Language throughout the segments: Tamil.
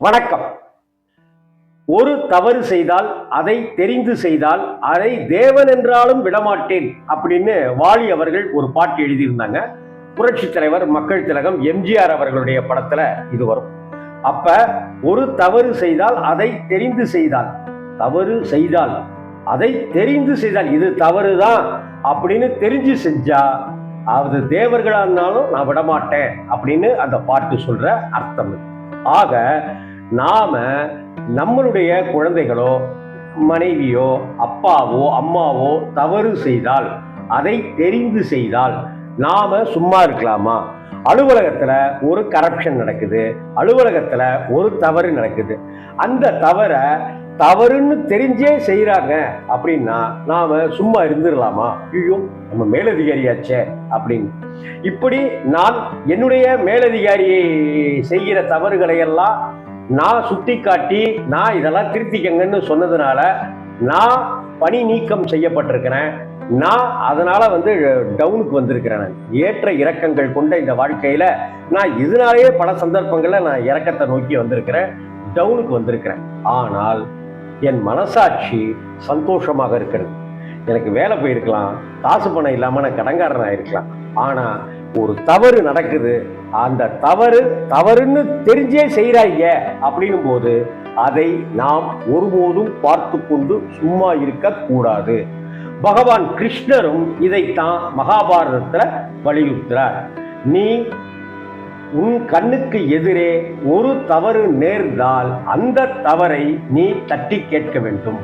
வணக்கம். ஒரு தவறு செய்தால் அதை தெரிந்து செய்தால் அதை தேவன் என்றாலும் விடமாட்டேன் அப்படின்னு வாலி அவர்கள் ஒரு பாட்டு எழுதியிருந்தாங்க. புரட்சி தலைவர் மக்கள் திலகம் எம்ஜிஆர் அவர்களுடைய படத்துல இது வரும். அப்ப ஒரு தவறு செய்தால் அதை தெரிந்து செய்தால் தவறு செய்தால் அதை தெரிந்து செய்தால் இது தவறுதான் அப்படின்னு தெரிஞ்சு செஞ்சா அது தேவர்களா இருந்தாலும் நான் விடமாட்டேன் அப்படின்னு அந்த பாட்டு சொல்ற அர்த்தம் ஆக நாம நம்மளுடைய குழந்தைகளோ மனைவியோ அப்பாவோ அம்மாவோ தவறு செய்தால் அதை தெரிந்து செய்தால் நாம சும்மா இருக்கலாமா? அலுவலகத்துல ஒரு கரப்ஷன் நடக்குது. அலுவலகத்துல ஒரு தவறு நடக்குது. அந்த தவறை தவறுன்னு தெரிஞ்சே செய்கிறாங்க அப்படின்னா நாம சும்மா இருந்துடலாமா? ஐயோ நம்ம மேலதிகாரியாச்சே அப்படின்னு. இப்படி நான் என்னுடைய மேலதிகாரியை செய்கிற தவறுகளை எல்லாம் நான் சுட்டி காட்டி நான் இதெல்லாம் திருத்திக்கங்கன்னு சொன்னதுனால நான் பணி நீக்கம் செய்யப்பட்டிருக்கிறேன். நான் அதனால வந்து டவுனுக்கு வந்திருக்கிறேன் நான். ஏற்ற இறக்கங்கள் கொண்ட இந்த வாழ்க்கையில நான் இதனாலேயே பல சந்தர்ப்பங்களில் நான் இறக்கத்தை நோக்கி வந்திருக்கிறேன் டவுனுக்கு வந்திருக்கிறேன். ஆனால் என் மனசாட்சி சந்தோஷமாக இருக்கிறது. எனக்கு வேலை போயிருக்கலாம் காசு பணம் இல்லாமல் நான் கடங்காரனா இருக்கலாம் ஆனால் ஒரு தவறு நடக்குது அந்த தவறு தவறுன்னு தெரிஞ்சே செய்கிறாங்க அப்படின்னும் போது அதை நாம் ஒருபோதும் பார்த்து கொண்டு சும்மா இருக்கக்கூடாது பகவான் கிருஷ்ணரும் இதைத்தான் மகாபாரதத்துல வலியுறுத்துறார். நீ உன் கண்ணுக்கு எதிரே ஒரு தவறு நேர்ந்தால் அந்த தவறை நீ தட்டி கேட்க வேண்டும்.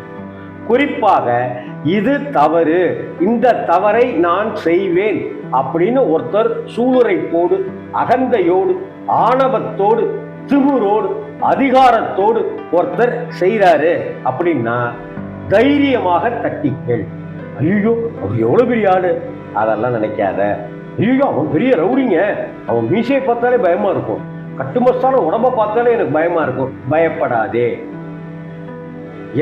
குறிப்பாக இது தவறு. இந்த தவறை நான் செய்வேன் அப்படின்னு ஒருத்தர் சூளுரைப்போடு அகந்தையோடு ஆணவத்தோடு திமுரோடு அதிகாரத்தோடு ஒருத்தர் செய்கிறாரு அப்படின்னா தைரியமாக தட்டிக்கள் ஐயோ அவர் எவ்வளோ பெரிய ஆடு அதெல்லாம் நினைக்காத. ஐயோ அவன் பெரிய ரவுடிங்க. அவன் மீசையை பார்த்தாலே பயமா இருக்கும். கட்டுமஸ்தான உடம்ப பார்த்தாலே எனக்கு பயமா இருக்கும். பயப்படாதே.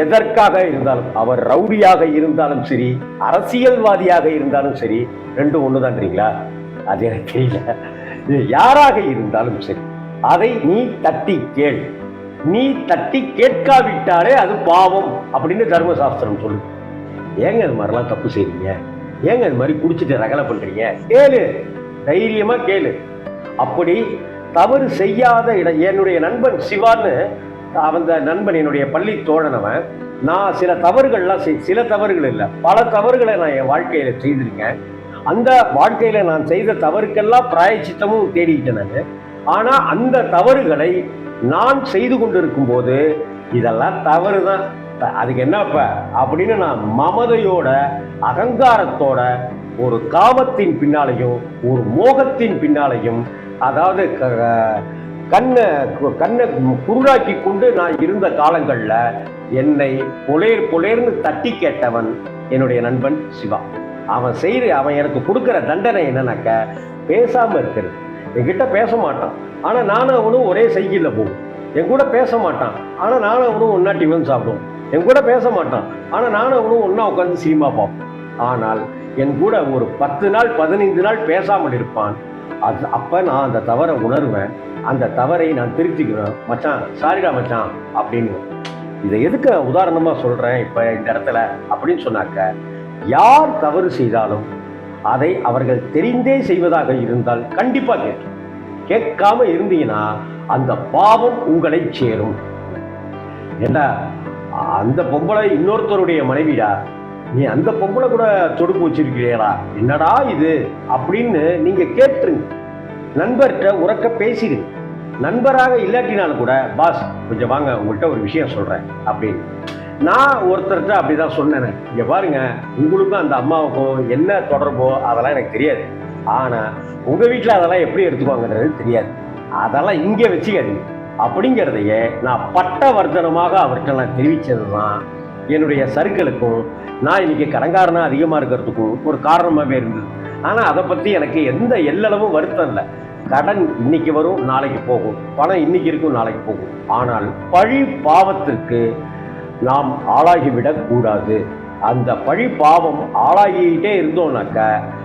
எதற்காக இருந்தாலும் அவர் ரவுடியாக இருந்தாலும் சரி அரசியல்வாதியாக இருந்தாலும் சரி ரெண்டும் ஒண்ணுதான்றீங்களா? அது எனக்கு தெரியல. இது யாராக இருந்தாலும் சரி அதை நீ தட்டி கேள். நீ தட்டி கேட்காவிட்டாலே அது பாவம் அப்படின்னு தர்மசாஸ்திரம் சொல்லு ஏங்க இது மாதிரிலாம் தப்பு செய்றீங்க? ஏங்க இது மாதிரி குடிச்சிட்டு ரகலை பண்ணுறீங்க கேளு தைரியமாக கேளு. அப்படி தவறு செய்யாத இடம் என்னுடைய நண்பன் சிவான்னு அந்த நண்பன் என்னுடைய பள்ளி தோழனவன் நான் சில தவறுகள்லாம் செய் சில தவறுகள் இல்லை. பல தவறுகளை நான் என் வாழ்க்கையில் செய்திருக்கேன். அந்த வாழ்க்கையில் நான் செய்த தவறுக்கெல்லாம் பிராயச்சித்தமும் தேடிக்கிட்டேன் நான். ஆனால் அந்த தவறுகளை நான் செய்து கொண்டிருக்கும் போது இதெல்லாம் தவறு தான் அதுக்கு என்னப்ப அப்படின்னு நான் மமதையோட அகங்காரத்தோட ஒரு காமத்தின் பின்னாலையும் ஒரு மோகத்தின் பின்னாலையும் அதாவது க- கண்ணை கண்ணை குருடாக்கி கொண்டு நான் இருந்த காலங்களில் என்னை புலேர் புலேர்னு தட்டி கேட்டவன் என்னுடைய நண்பன் சிவா. அவன் செய்கிற அவன் எனக்கு கொடுக்குற தண்டனை என்னன்னாக்க பேசாமல் இருக்கிறது. என்கிட்ட பேச மாட்டான். ஆனால் நானும் அவனும் ஒரே சைக்கிளில் போவோம். என் கூட பேச மாட்டான். ஆனால் நானும் அவனும் ஒன்றா டிஃபன் சாப்பிடுவோம். என் கூட பேச மாட்டான். ஆனால் நானும் அவனும் ஒன்றா உட்காந்து சினிமா பார்ப்போம். ஆனால் என் கூட ஒரு பத்து நாள் பதினைந்து நாள் பேசாமல் இருப்பான். அது அப்போ நான் அந்த தவறை உணர்வேன். அந்த தவறை நான் திருத்திக்குவேன் மச்சான் சாரிடா மச்சான் அப்படின்னு. இதை எதுக்கு உதாரணமாக சொல்கிறேன் இப்போ இந்த இடத்துல அப்படின்னு சொன்னாக்க யார் தவறு செய்தாலும் அதை அவர்கள் தெரிந்தே செய்வதாக இருந்தால் கண்டிப்பாக கேட்கும். கேட்காம இருந்தீங்கன்னா அந்த பாவம் உங்களை சேரும். ஏண்டா அந்த பொம்பளை இன்னொருத்தருடைய மனைவிடா? நீ அந்த பொம்பளை கூட தொடுப்பு வச்சிருக்கிறீங்களா? என்னடா இது? அப்படின்னு நீங்க கேட்டுருங்க. நண்பர்கிட்ட உறக்க பேசிடு. நண்பராக இல்லாட்டினாலும் கூட பாஸ் கொஞ்சம் வாங்க உங்கள்கிட்ட ஒரு விஷயம் சொல்கிறேன் அப்படின்னு. நான் ஒருத்தர்கிட்ட அப்படிதான் சொன்னேன். இங்கே பாருங்க உங்களுக்கும் அந்த அம்மாவுக்கும் என்ன தொடர்போ அதெல்லாம் எனக்கு தெரியாது. ஆனால் உங்கள் வீட்டில் அதெல்லாம் எப்படி எடுத்துக்குவாங்கன்றது தெரியாது. அதெல்லாம் இங்கே வச்சுக்காதீங்க. அப்படிங்கிறதையே நான் பட்டவர்த்தனமாக அவர்கிட்ட நான் தெரிவித்தது தான் என்னுடைய சருக்களுக்கும் நான் இன்னைக்கு கடங்காரனாக அதிகமாக இருக்கிறதுக்கும் ஒரு காரணமாகவே இருந்தது. ஆனால் அதை பற்றி எனக்கு எந்த எல்லளவும் வருத்தம் இல்லை. கடன் இன்னைக்கு வரும் நாளைக்கு போகும். பணம் இன்னைக்கு இருக்கும் நாளைக்கு போகும். ஆனால் பழி பாவத்திற்கு நாம் ஆளாகிவிடக் கூடாது. அந்த பழி பாவம் ஆளாகிட்டே இருந்தோம்னாக்க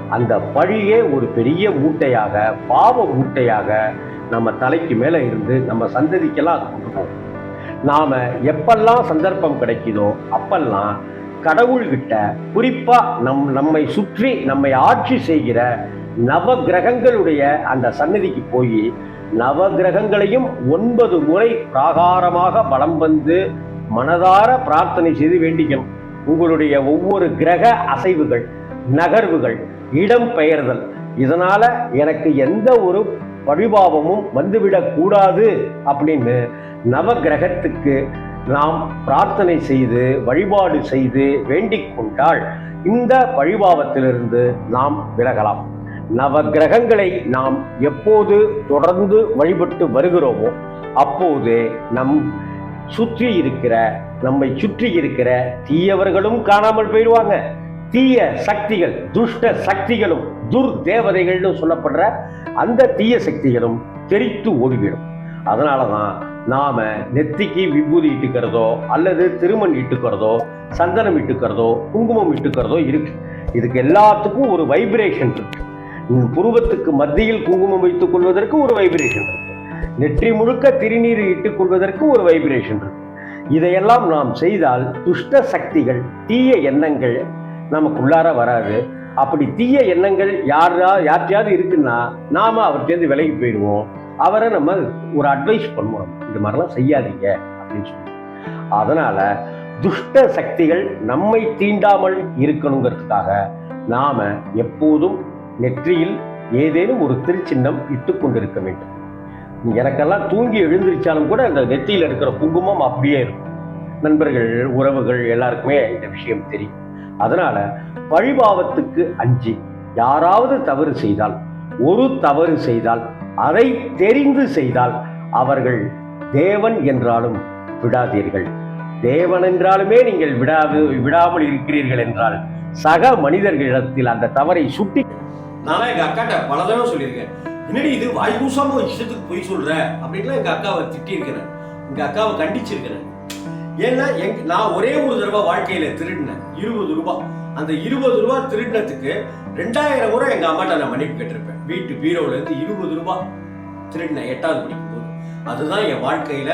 அந்த பழியே ஒரு பெரிய மூட்டையாக பாவ மூட்டையாக நம்ம தலைக்கு மேலே இருந்து நம்ம சந்ததிக்கெல்லாம் அது கொண்டு போகும். நாம் எப்பெல்லாம் சந்தர்ப்பம் கிடைக்குதோ அப்பெல்லாம் கடவுள்கிட்ட குறிப்பா நம் நம்மை சுற்றி நம்மை ஆட்சி செய்கிற நவ கிரகங்களுடைய அந்த சன்னதிக்கு போய் நவ கிரகங்களையும் ஒன்பது முறை பிராகாரமாக வலம் வந்து மனதார பிரார்த்தனை செய்து வேண்டிக்கணும். உங்களுடைய ஒவ்வொரு கிரக அசைவுகள் நகர்வுகள் இடம் பெயர்தல் இதனால எனக்கு எந்த ஒரு பழிபாவமும் வந்துவிடக் கூடாது அப்படின்னு நவ கிரகத்துக்கு நாம் பிரார்த்தனை செய்து வழிபாடு செய்து வேண்டிக் கொண்டால் இந்த வழிபாவத்திலிருந்து நாம் விலகலாம். நவ கிரகங்களை நாம் எப்போது தொடர்ந்து வழிபட்டு வருகிறோமோ அப்போது நம் சுற்றி இருக்கிற நம்மை சுற்றி இருக்கிற தீயவர்களும் காணாமல் போயிடுவாங்க. தீய சக்திகள் துஷ்ட சக்திகளும் துர் தேவதைகள்னு சொல்லப்படுற அந்த தீய சக்திகளும் தெரித்து ஓடிவிடும். அதனால தான் நாம் நெத்திக்கு விபூதி இட்டுக்கிறதோ அல்லது திருமண் இட்டுக்கிறதோ சந்தனம் இட்டுக்கிறதோ குங்குமம் இட்டுக்கிறதோ இருக்கு. இதுக்கு எல்லாத்துக்கும் ஒரு வைப்ரேஷன் இருக்கு. புருவத்துக்கு மத்தியில் குங்குமம் வைத்துக் கொள்வதற்கு ஒரு வைப்ரேஷன் இருக்கு. நெற்றி முழுக்க திருநீர் இட்டுக் கொள்வதற்கு ஒரு வைப்ரேஷன் இருக்கு. இதையெல்லாம் நாம் செய்தால் துஷ்ட சக்திகள் தீய எண்ணங்கள் நமக்குள்ளார வராது. அப்படி தீய எண்ணங்கள் யாரா யார்ட்டையாவது இருக்குன்னா நாம அவர்கிட்டேருந்து விலகி போயிடுவோம். அவரை நம்ம ஒரு அட்வைஸ் பண்ணுவோம். இது மாதிரிலாம் செய்யாதீங்க அப்படின்னு சொல்லி. அதனால துஷ்ட சக்திகள் நம்மை தீண்டாமல் இருக்கணுங்கிறதுக்காக நாம எப்போதும் நெற்றியில் ஏதேனும் ஒரு திருச்சின்னம் இட்டு கொண்டிருக்க வேண்டும். எனக்கெல்லாம் தூங்கி எழுந்திருச்சாலும் கூட அந்த நெத்தியில் இருக்கிற குங்குமம் அப்படியே இருக்கும். நண்பர்கள் உறவுகள் எல்லாருக்குமே இந்த விஷயம் தெரியும். அதனால பழிபாவத்துக்கு அஞ்சு யாராவது தவறு செய்தால் ஒரு தவறு செய்தால் அதை தெரிந்து செய்தால் அவர்கள் தேவன் என்றாலும் விடாதீர்கள். தேவன் என்றாலுமே நீங்கள் விடாது விடாமல் இருக்கிறீர்கள் என்றால் சக மனிதர்களிடத்தில் அந்த தவறை சுட்டி நானும் எங்க அக்காட்ட பல தடவை சொல்லியிருக்கேன். என்னடி இது வாய் கூசாம இஷ்டத்துக்கு போய் சொல்ற? அப்படின்லாம் எங்க அக்காவை திட்டியிருக்கிறேன். எங்க அக்காவை கண்டிச்சிருக்கிறேன். ஏன்னா எங் நான் ஒரே ஒரு தடவை வாழ்க்கையில திருடினேன். இருபது ரூபாய் அந்த இருபது ரூபா திருடினத்துக்கு ரெண்டாயிரம் கூட எங்க அம்மாட்ட நான் மன்னிப்பு கேட்டிருப்பேன். வீட்டு பீரோல இருந்து இருபது ரூபா திருடினேன் எட்டாவது படிக்கும் போது அதுதான் என் வாழ்க்கையில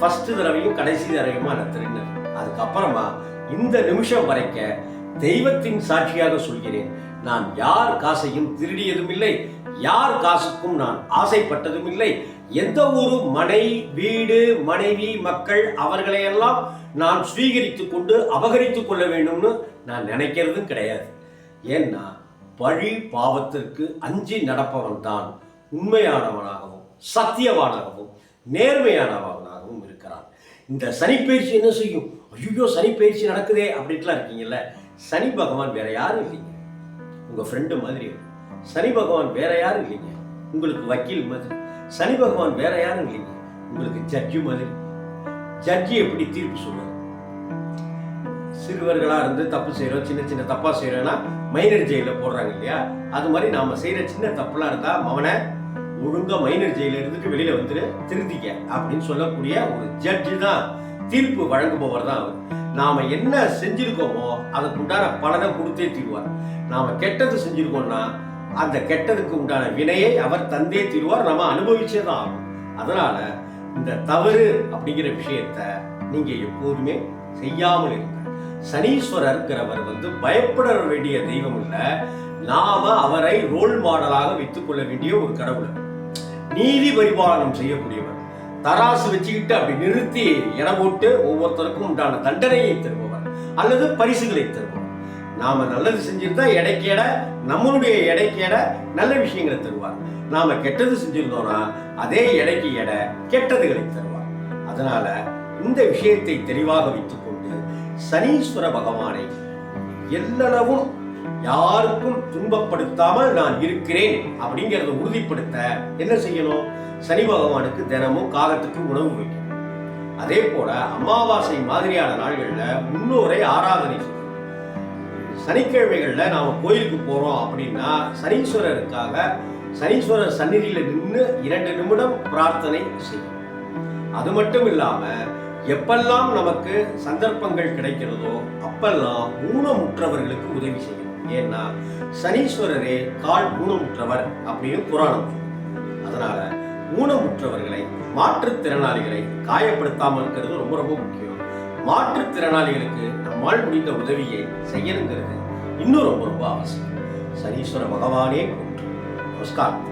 ஃபர்ஸ்ட் தடவையும் கடைசி தடவையுமா நான் திருடினது. அதுக்கப்புறமா இந்த நிமிஷம் வரைக்க தெய்வத்தின் சாட்சியாக சொல்கிறேன். நான் யார் காசையும் திருடியதும் இல்லை யார் காசுக்கும் நான் ஆசைப்பட்டதும் இல்லை எந்த ஒரு மனை வீடு மனைவி மக்கள் அவர்களையெல்லாம் நான் ஸ்வீகரித்துக் கொண்டு அபகரித்துக் கொள்ள வேண்டும்னு நான் நினைக்கிறதும் கிடையாது. ஏன்னா பழி பாவத்திற்கு அஞ்சி நடப்பவன் தான் உண்மையானவனாகவும் சத்தியவானாகவும் நேர்மையானவனாகவும் இருக்கிறான். இந்த சனிப்பயிற்சி என்ன செய்யும்? ஐயோ சனிப்பயிற்சி நடக்குதே அப்படின்ட்டுலாம் இருக்கீங்கல்ல? சனி பகவான் வேற யாரும் இல்லைங்க. உங்க ஃப்ரெண்டு மாதிரி சனி பகவான் வேற யாரும் இல்லைங்க. உங்களுக்கு வக்கீல் மாதிரி. சனி பகவான் வேற யாரும் இல்லைங்க. உங்களுக்கு ஜட்ஜு மாதிரி. ஜட்ஜி எப்படி தீர்ப்பு சொல்லுவார் சிறுவர்களாக இருந்து தப்பு செய்கிறோம் சின்ன சின்ன தப்பாக செய்கிறோன்னா மைனர் ஜெயிலில் போடுறாங்க இல்லையா? அது மாதிரி நாம் செய்கிற சின்ன தப்புலாம் இருந்தால் மவனை ஒழுங்காக மைனர் ஜெயிலில் இருந்துட்டு வெளியில் வந்துட்டு திருந்திக்க அப்படின்னு சொல்லக்கூடிய ஒரு ஜட்ஜு தான் தீர்ப்பு வழங்குபவர் தான் அவர். நாம் என்ன செஞ்சுருக்கோமோ அதுக்குண்டான பலனை கொடுத்தே தீருவார். நாம் கெட்டது செஞ்சுருக்கோன்னா அந்த கெட்டதுக்கு உண்டான வினையை அவர் தந்தே தீருவார். நம்ம அனுபவிச்சே தான் ஆகும் அதனால இந்த தவறு அப்படிங்கிற விஷயத்த நீங்க எப்போதுமே செய்யாமல் இருங்க. சனீஸ்வரர்ங்கிறவர் வந்து பயப்பட வேண்டிய தெய்வம் இல்ல. நாம அவரை ரோல் மாடலாக வைத்துக் கொள்ள வேண்டிய ஒரு கடவுள். நீதி பரிபாலனம் செய்யக்கூடியவர். தராசு வச்சுக்கிட்டு அப்படி நிறுத்தி இடம் போட்டு ஒவ்வொருத்தருக்கும் உண்டான தண்டனையை தருபவர். அல்லது பரிசுகளை தருபவர். நாம நல்லது செஞ்சிருந்தா எடைக்கேட நம்மளுடைய எடைக்கேட நல்ல விஷயங்களை தருவார். நாம கெட்டது செஞ்சிருந்தோம்னா அதே எடைக்கு எடை கெட்டதுகளை தருவார். அதனால இந்த விஷயத்தை தெளிவாக வைத்துக்கொண்டு சனீஸ்வர பகவானை எல்லளவும் யாருக்கும் துன்பப்படுத்தாமல் நான் இருக்கிறேன் அப்படிங்கறத உறுதிப்படுத்த என்ன செய்யணும்? சனி பகவானுக்கு தினமும் காகத்துக்கு உணவு வைக்கணும். அதே போல அமாவாசை மாதிரியான நாள்கள்ல முன்னோரை ஆராதனை செய்யணும். சனிக்கிழமைகளில் நாம் கோயிலுக்கு போகிறோம் அப்படின்னா சனீஸ்வரருக்காக சனீஸ்வரர் சந்நிதியில நின்று இரண்டு நிமிடம் பிரார்த்தனை செய்யும் அது மட்டும் இல்லாமல் எப்பெல்லாம் நமக்கு சந்தர்ப்பங்கள் கிடைக்கிறதோ அப்பெல்லாம் ஊனமுற்றவர்களுக்கு உதவி செய்யும் ஏன்னா சனீஸ்வரரே கால் ஊனமுற்றவர் அப்படின்னு புராணம் அதனால ஊனமுற்றவர்களை மாற்றுத்திறனாளிகளை காயப்படுத்தாமல் இருக்கிறது ரொம்ப ரொம்ப முக்கியம். மாற்றுத்திறனாளிகளுக்கு நம்மால் முடிந்த உதவியை செய்யணுங்கிறது இன்னும் ரொம்ப ரொம்ப அவசியம். சனீஸ்வர பகவானே நமஸ்காரம்.